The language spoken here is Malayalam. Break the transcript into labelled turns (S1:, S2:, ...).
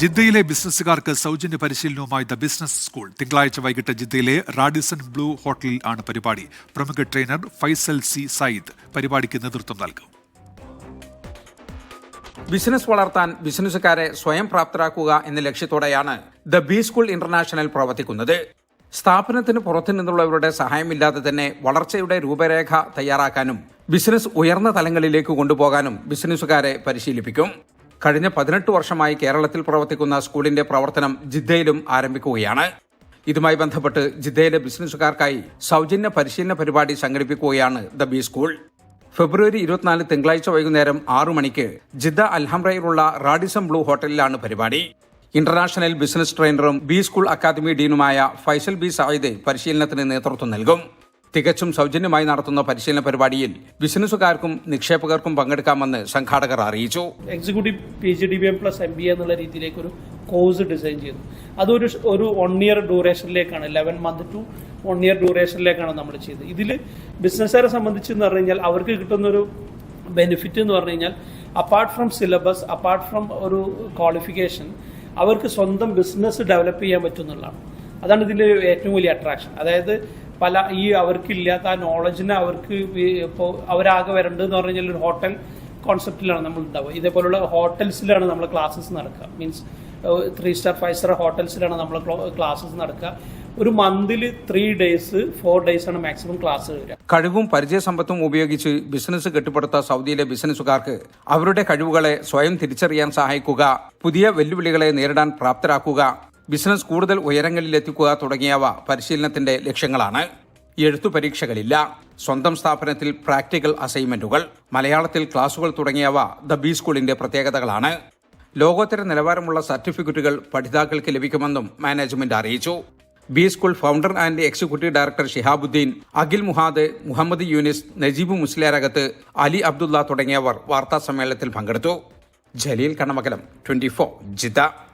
S1: ജിദ്ദയിലെ ബിസിനസ്സുകാർക്ക് സൗജന്യ പരിശീലനവുമായി ദ ബിസിനസ് സ്കൂൾ. തിങ്കളാഴ്ച വൈകിട്ട് ജിദ്ദയിലെ റാഡിസൺ ബ്ലൂ ഹോട്ടലിൽ ആണ് പരിപാടി. പ്രമുഖ ട്രെയിനർ ഫൈസൽ സി സയ്യിദ് പരിപാടിക്ക് നേതൃത്വം നൽകും.
S2: ബിസിനസ് വളർത്താൻ ബിസിനസ്സുകാരെ സ്വയം പ്രാപ്തരാക്കുക എന്ന ലക്ഷ്യത്തോടെയാണ് ദ ബി സ്കൂൾ ഇന്റർനാഷണൽ പ്രവർത്തിക്കുന്നത്. സ്ഥാപനത്തിന് പുറത്തു നിന്നുള്ളവരുടെ സഹായമില്ലാതെ തന്നെ വളർച്ചയുടെ രൂപരേഖ തയ്യാറാക്കാനും ബിസിനസ് ഉയർന്ന തലങ്ങളിലേക്ക് കൊണ്ടുപോകാനും ബിസിനസ്സുകാരെ പരിശീലിപ്പിക്കും. കഴിഞ്ഞ പതിനെട്ട് വർഷമായി കേരളത്തിൽ പ്രവർത്തിക്കുന്ന സ്കൂളിന്റെ പ്രവർത്തനം ജിദ്ദയിലും ആരംഭിക്കുകയാണ്. ഇതുമായി ബന്ധപ്പെട്ട് ജിദ്ദയിലെ ബിസിനസ്സുകാർക്കായി സൗജന്യ പരിശീലന പരിപാടി സംഘടിപ്പിക്കുകയാണ് ദ ബി സ്കൂൾ. ഫെബ്രുവരി ഇരുപത്തിനാല് തിങ്കളാഴ്ച വൈകുന്നേരം ആറു മണിക്ക് ജിദ്ദ അൽഹംറയിലുള്ള റാഡിസം ബ്ലൂ ഹോട്ടലിലാണ് പരിപാടി. ഇന്റർനാഷണൽ ബിസിനസ് ട്രെയിനറും ബി സ്കൂൾ അക്കാദമി ഡീനുമായ ഫൈസൽ ബി സായിദ് പരിശീലനത്തിന് നേതൃത്വം നൽകും. തികച്ചും സൗജന്യമായി നടത്തുന്ന പരിശീലന പരിപാടിയിൽ ബിസിനസ്സുകാർക്കും നിക്ഷേപകർക്കും പങ്കെടുക്കാമെന്ന് സംഘാടകർ അറിയിച്ചു.
S3: Executive P M plus M B എന്നുള്ള രീതിയിലേക്ക് ഒരു കോഴ്സ് ഡിസൈൻ ചെയ്തു. അതൊരു ഒരു one year ഡ്യൂറേഷനിലേക്കാണ് eleven month to one year ഡ്യൂറേഷനിലേക്കാണ് നമ്മൾ ചെയ്തത്. ഇതിൽ ബിസിനസ്സുകാരെ സംബന്ധിച്ച് എന്ന് പറഞ്ഞു കഴിഞ്ഞാൽ അവർക്ക് കിട്ടുന്ന ഒരു ബെനിഫിറ്റ് എന്ന് പറഞ്ഞു കഴിഞ്ഞാൽ apart from syllabus apart from ഒരു ക്വാളിഫിക്കേഷൻ അവർക്ക് സ്വന്തം ബിസിനസ് ഡെവലപ്പ് ചെയ്യാൻ പറ്റും എന്നുള്ളതാണ്. അതാണ് ഇതിന്റെ ഏറ്റവും വലിയ അട്രാക്ഷൻ അതായത് പല ഈ അവർക്കില്ലാത്ത ആ നോളജിനെ അവർക്ക് ഇപ്പോൾ അവരാകെ വരേണ്ടതെന്ന് പറഞ്ഞു കഴിഞ്ഞാൽ ഒരു ഹോട്ടൽ കോൺസെപ്റ്റിലാണ് നമ്മൾ ഉണ്ടാവുക. ഇതേപോലുള്ള ഹോട്ടൽസിലാണ് നമ്മൾ ക്ലാസ്സസ് നടക്കുക. Means three star five star ഹോട്ടൽസിലാണ് നമ്മൾ ക്ലാസ്സസ് നടക്കുക. ഒരു മന്തിൽ ത്രീ ഡേയ്സ് ഫോർ ഡേയ്സ് ആണ് മാക്സിമം ക്ലാസ് വരിക.
S2: കഴിവും പരിചയസമ്പത്തും ഉപയോഗിച്ച് ബിസിനസ് കെട്ടിപ്പടുത്ത സൗദിയിലെ ബിസിനസ്സുകാർക്ക് അവരുടെ കഴിവുകളെ സ്വയം തിരിച്ചറിയാൻ സഹായിക്കുക പുതിയ വെല്ലുവിളികളെ നേരിടാൻ പ്രാപ്തരാക്കുക ബിസിനസ് കൂടുതൽ ഉയരങ്ങളിലെത്തിക്കുക തുടങ്ങിയവ പരിശീലനത്തിന്റെ ലക്ഷ്യങ്ങളാണ്. എഴുത്തു പരീക്ഷകളില്ല. സ്വന്തം സ്ഥാപനത്തിൽ പ്രാക്ടിക്കൽ അസൈൻമെന്റുകൾ മലയാളത്തിൽ ക്ലാസുകൾ തുടങ്ങിയവ ദ ബി സ്കൂളിന്റെ പ്രത്യേകതകളാണ്. ലോകോത്തര നിലവാരമുള്ള സർട്ടിഫിക്കറ്റുകൾ പഠിതാക്കൾക്ക് ലഭിക്കുമെന്നും മാനേജ്മെന്റ് അറിയിച്ചു. B school founder and executive director Shihabuddin Akhil Muhad Muhammad Yunus Najeeb Musliyarakath Ali Abdullah തുടങ്ങിയവർ വാർത്താ സമ്മേളനത്തിൽ പങ്കെടുത്തു. Jaleel Kannamakalam twenty four Jeddah.